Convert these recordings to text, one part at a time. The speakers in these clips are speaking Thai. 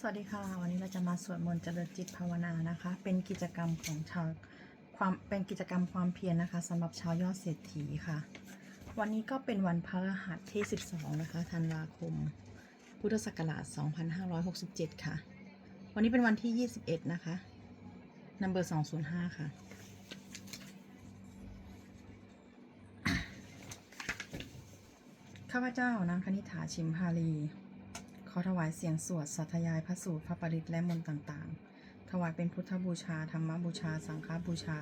สวัสดีค่ะ วันนี้เราจะมาสวดมนต์เจริญจิตภาวนานะคะ เป็นกิจกรรมของชาวความเป็นกิจกรรมความเพียรนะคะสำหรับชาวยอดเศรษฐีค่ะ วันนี้ก็เป็นวันพฤหัสที่ 12 นะคะธันวาคม พุทธศักราช 2567 ค่ะ วันนี้เป็นวันที่ 21 นะคะนัมเบอร์205 ค่ะ ข้าพเจ้านางคณิษฐาชิมพาลี ขอถวายเสียงสวดสัทยายพระสูตรพระปริตและมนต์ต่างๆ ถวายเป็นพุทธบูชา ธรรมบูชา สังฆบูชา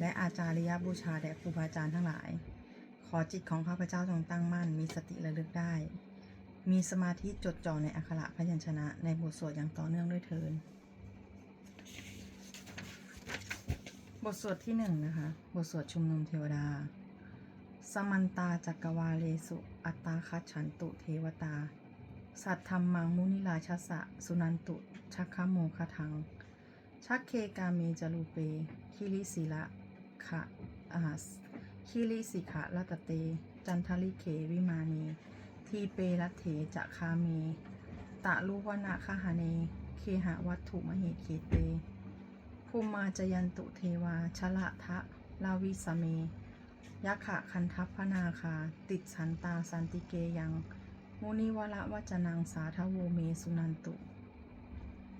และอาจาริยบูชาแด่ครูบาอาจารย์ทั้งหลาย ขอจิตของข้าพเจ้าจงตั้งมั่น มีสติระลึกได้ มีสมาธิจดจ่อในอักขระพยัญชนะ ในบทสวดอย่างต่อเนื่องด้วยเทินบทสวดที่หนึ่งนะคะ บทสวดชุมนุมเทวดา สมันตาจักรวาเลสุ อัตตาคัจฉันตุเทวตา สัตธรรมังมุนิราชสะ สุนันตุชักขโมคทัง ชักเคกาเมจรูเป คิริศิละขะอาสคิริสิขะรัตเต จันทลิเขวิมานี ทีเปรัตเถจะคาเม ตะลุวนาคหาเน เคหะวัตถุมเหตุเขเต ภูมาจยันตุเทวาชละทะลาวิสเมยักขะคันทัพพนาคา ติดสันตาสันติเกยัง มุนิวละวจนังสาทโวเมสุนันตุ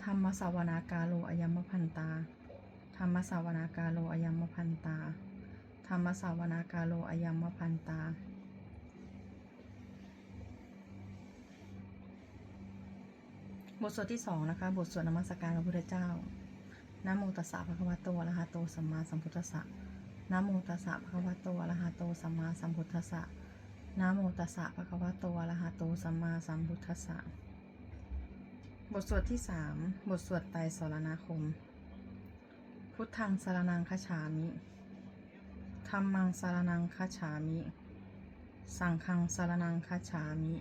ธรรมสาวนากาโลอยมพันตา ธรรมสาวนากาโลอยมพันตา ธรรมสาวนากาโลอยัมมพันตาบทสวดที่สองนะคะ บทสวดนมัสการพระพุทธเจ้านะโมตัสสะภะคะวะโตอะระหะโตสัมมาสัมพุทธัสสะนะโมตัสสะภะคะวะโตอะระหะโตสัมมาสัมพุทธัสสะ นะโมตัสสะภะคะวะโตอะระหะโตสัมมาสัมพุทธัสสะ บทสวดที่สามบทสวดไตรสรณาคม พุทธังสารนังคฉามิธรรมังสารนังคฉามิ สังฆังสารนังคฉามิ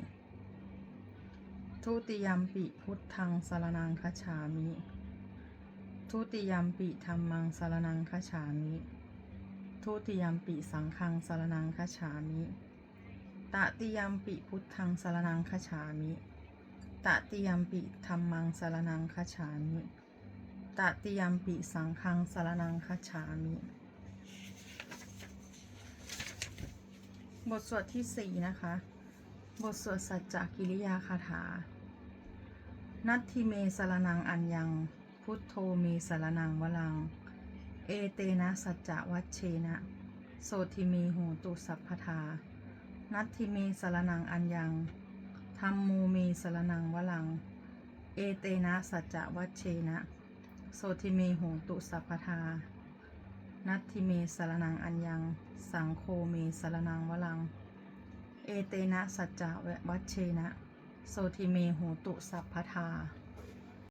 ทุติยมปิพุทธังสารนังคฉามิ ทุติยมปิธรรมังสารนังคฉามิ ทุติยมปิสังฆังสารนังคฉามิ ตติยมปิพุทธังสารนังคฉามิตติยมปิธรรมังสารนังคฉามิตติยมปิสังฆังสารนังคฉามิ บทสวดที่สี่นะคะ บทสวดสัจจกิริยาคาถา นัตทิเมสารนังอัญญัง พุทโธเมสารนังวลัง เอเตนะสัจจวัชเชนะ โสทิเมโหตุสัพพทา นัตทิเมสารนังอัญญังธรรมโมเมสารนังวลัง เอเตนะสัจจะวัชเชนะ โสทิเมโหตุสัพพทา นัตทิเมสารนังอัญญัง สังโฆเมสารนังวลัง เอเตนะสัจจะวัชเชนะ โสทิเมโหตุสัพพทา